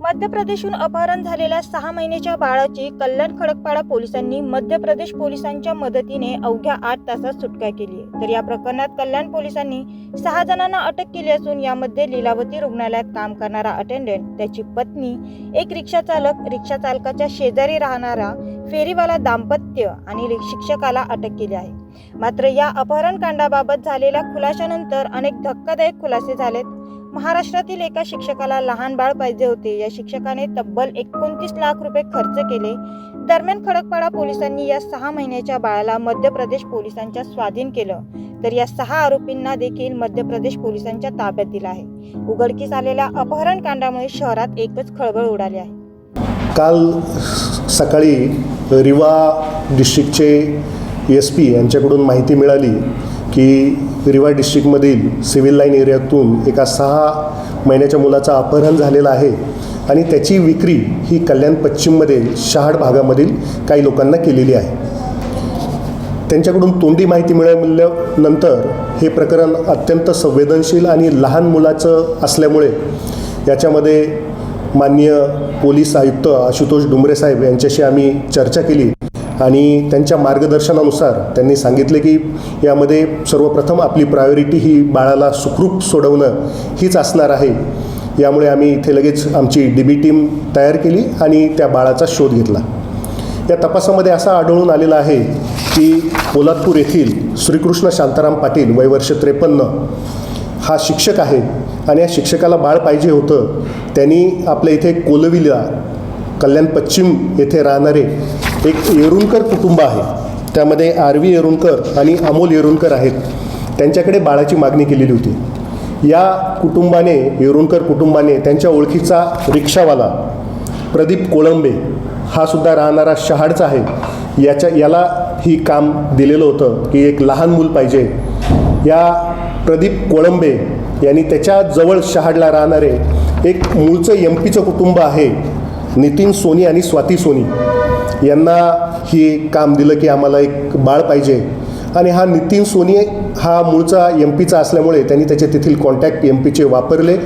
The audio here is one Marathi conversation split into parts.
मध्य प्रदेशहून अपहरण झालेल्या सहा महिन्याच्या बाळाची कल्याण खडकपाडा पोलिसांनी मध्य प्रदेश पोलिसांच्या मदतीने अवघ्या आठ तासात सुटका केली तर या प्रकरणात कल्याण पोलिसांनी सहा जणांना अटक केली असून यामध्ये लीलावती रुग्णालयात काम करणारा अटेंडंट त्याची पत्नी एक रिक्षा चालक रिक्षा चालकाच्या शेजारी राहणारा फेरीवाला दाम्पत्य आणि शिक्षकाला अटक केली आहे. मात्र या अपहरण कांडाबाबत झालेल्या खुलाशानंतर अनेक धक्कादायक खुलासे झालेत. महाराष्ट्रातील एका शिक्षकाला लहान बाळ पाहिजे होते. या शिक्षकाने तब्बल एकोणतीस लाख रुपये खर्च केले. दरम्यान खडकपाडा पोलिसांनी या सहा महिन्याच्या बाळाला मध्य प्रदेश पोलिसांच्या स्वाधीन केलं. तर या सहा आरोपींना देखील मध्य प्रदेश पोलिसांच्या ताब्यात दिला आहे. उघडकीस आलेल्या अपहरण कांडामुळे शहरात एकच खळबळ उडाली आहे. काल सकाळी रिवा डिस्ट्रिक्टचे एस पी यांच्याकडून माहिती मिळाली की रिवा डिस्ट्रिक्टमधील सिव्हिल लाईन एरियातून एका सहा महिन्याच्या मुलाचं अपहरण झालेलं आहे आणि त्याची विक्री ही कल्याण पश्चिममध्ये शहाड भागामधील काही लोकांना केलेली आहे. त्यांच्याकडून तोंडी माहिती मिळाल्यानंतर हे प्रकरण अत्यंत संवेदनशील आणि लहान मुलाचं असल्यामुळे याच्यामध्ये माननीय पोलीस आयुक्त आशुतोष डुमरे साहेब यांच्याशी आम्ही चर्चा केली. आणि त्यांच्या मार्गदर्शनानुसार त्यांनी सांगितले की यामध्ये सर्वप्रथम आपली प्रायोरिटी ही बाळाला सुखरूप सोडवणं हीच असणार आहे. यामुळे आम्ही इथे लगेच आमची डी बी टीम तयार केली आणि त्या बाळाचा शोध घेतला. या तपासामध्ये असा आढळून आलेला आहे की पोलादपूर येथील श्रीकृष्ण शांताराम पाटील वय वर्ष त्रेपन्न हा शिक्षक आहे आणि या शिक्षकाला बाळ पाहिजे होतं. त्यांनी आपल्या इथे कोलविला कल्याण पश्चिम येथे राहणारे एक येरुणकर कुटुंब आहे. त्यामध्ये आरवी येरुणकर आणि अमोल येरुणकर आहेत. त्यांच्याकडे बाळाची मागणी केलेली होती. या कुटुंबाने येरुणकर कुटुंबाने त्यांच्या ओळखीचा रिक्षावाला प्रदीप कोळंबे हा सुद्धा राहणारा शहाडचा आहे. याच्या याला ही काम दिलेलं होतं की एक लहान मूल पाहिजे. या प्रदीप कोळंबे यांनी त्याच्याजवळ शहाडला राहणारे एक मूळचं एम पीचं कुटुंब आहे. नितीन सोनी आणि स्वाती सोनी. यांना ही काम दिलं की आम्हाला एक बाळ पाहिजे. आणि हा नितीन सोनी हा मूळचा एम पीचा असल्यामुळे त्यांनी त्याचे तेथील कॉन्टॅक्ट एम पीचे वापरले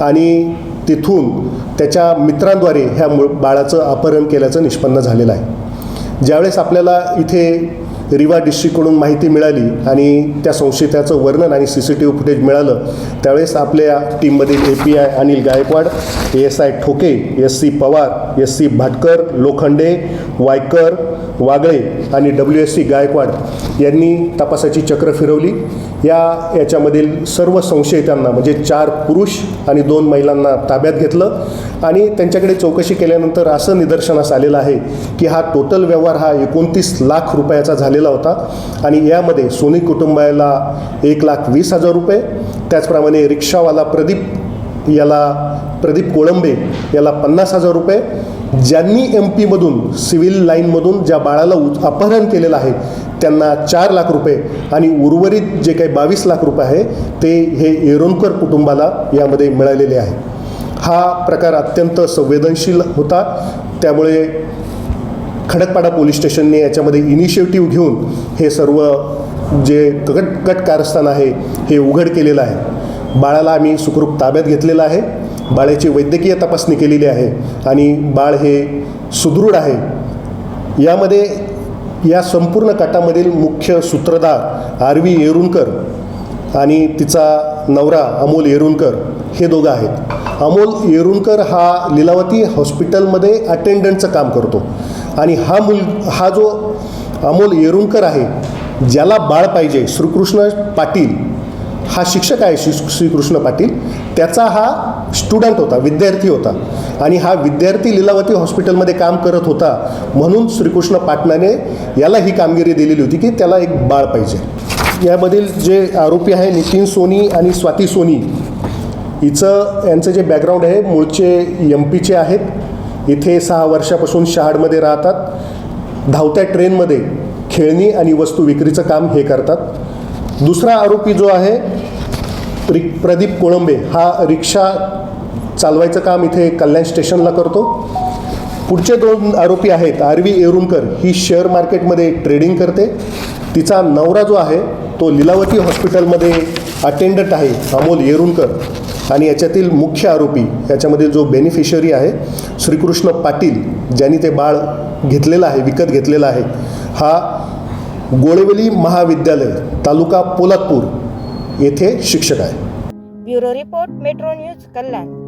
आणि तिथून त्याच्या मित्रांद्वारे ह्या मूळ बाळाचं अपहरण केल्याचं निष्पन्न झालेलं आहे. ज्यावेळेस आपल्याला इथे रिवा डिस्ट्रिक्टकडून माहिती मिळाली आणि त्या संशयिताचं वर्णन आणि C C T V footage मिळालं. त्यावेळेस आपल्या टीममधील A P I Anil Gaikwad A S I Thoke S C Pawar S C Bhatkar Lokhande Waikar Wagle आणि डब्ल्यू एस सी गायकवाड यांनी तपासाची चक्र फिरवली. या याच्यामधील सर्व संशयितांना म्हणजे चार पुरुष आणि दोन महिलांना ताब्यात घेतलं आणि त्यांच्याकडे चौकशी केल्यानंतर असं निदर्शनास आलेलं आहे की हा टोटल व्यवहार हा एकोणतीस लाख रुपयाचा झालेला होता आणि यामध्ये सोनी कुटुंबाला एक लाख वीस हजार रुपये त्याचप्रमाणे रिक्षावाला प्रदीप याला प्रदीप कोळंबे याला पन्नास हजार रुपये ज्यांनी एम पीमधून सिव्हिल लाईनमधून ज्या बाळाला उ- अपहरण केलेलं आहे त्यांना चार लाख रुपये आणि उर्वरित जे काही बावीस लाख रुपये आहे ते हे येरोनकर कुटुंबाला यामध्ये मिळालेले आहे. हा प्रकार अत्यंत संवेदनशील होता. त्यामुळे खडकपाडा पोलीस स्टेशनने याच्यामध्ये इनिशिएटिव्ह घेऊन हे सर्व जे कट कट कारस्थान आहे हे उघड केलेलं आहे. बाळाला आम्ही सुखरूप ताब्यात घेतलेलं आहे. बाळाची वैद्यकीय तपासणी केलेली आहे आणि बाळ हे सुदृढ आहे. यामध्ये या संपूर्ण कटामधील मुख्य सूत्रधार आरवी येरुणकर आणि तिचा नवरा अमोल येरुणकर हे दोघं आहेत. अमोल येरुणकर हा लीलावती हॉस्पिटलमध्ये अटेंडंटचं काम करतो आणि हा मुल हा जो अमोल येरुणकर आहे ज्याला बाळ पाहिजे श्रीकृष्ण पाटील हा शिक्षक आहे श्री श्रीकृष्ण पाटील त्याचा हा स्टुडंट होता विद्यार्थी होता. आणि हा विद्यार्थी लीलावती हॉस्पिटलमध्ये काम करत होता. म्हणून श्रीकृष्ण पाटणाने याला ही कामगिरी दिलेली होती की त्याला एक बाळ पाहिजे. यामधील जे आरोपी आहे नितीन सोनी आणि स्वाती सोनी हिचं यांचं जे बॅकग्राऊंड आहे मूळचे एम पीचे आहेत. इथे सहा वर्षापासून शहाडमध्ये राहतात. धावत्या ट्रेनमध्ये खेळणी आणि वस्तू विक्रीचं काम हे करतात. दुसरा आरोपी जो आहे रि प्रदीप कोळंबे हा रिक्षा चालवायचं काम इथे कल्याण स्टेशनला करतो. पुढचे दोन आरोपी आहेत आरवी येरुणकर ही शेअर मार्केटमध्ये ट्रेडिंग करते. तिचा नवरा जो आहे तो लिलावती हॉस्पिटलमध्ये अटेंडंट आहे अमोल येरुणकर आणि याच्यातील मुख्य आरोपी याच्यामध्ये जो बेनिफिशरी आहे श्रीकृष्ण पाटील ज्यांनी ते बाळ घेतलेलं आहे विकत घेतलेलं आहे हा गोळेवली महाविद्यालय तालुका पोलादपूर येथे शिक्षक आहे. Bureau report metro news Kalyan.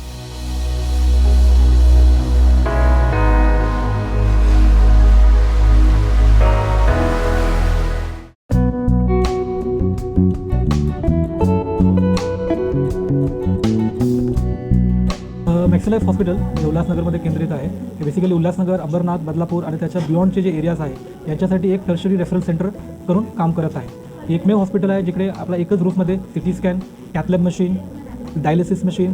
Life hospital जे उल्हासनगरमध्ये केंद्रित आहे. हे बेसिकली उल्हासनगर अंबरनाथ बदलापूर आणि त्याच्या बियॉन्डचे जे एरियाज आहे यांच्यासाठी एक टर्शरी रेफरल सेंटर करून काम करत आहे. एकमेव हॉस्पिटल आहे जिकडे आपला एकच रूफमध्ये C T scan cath lab machine dialysis machine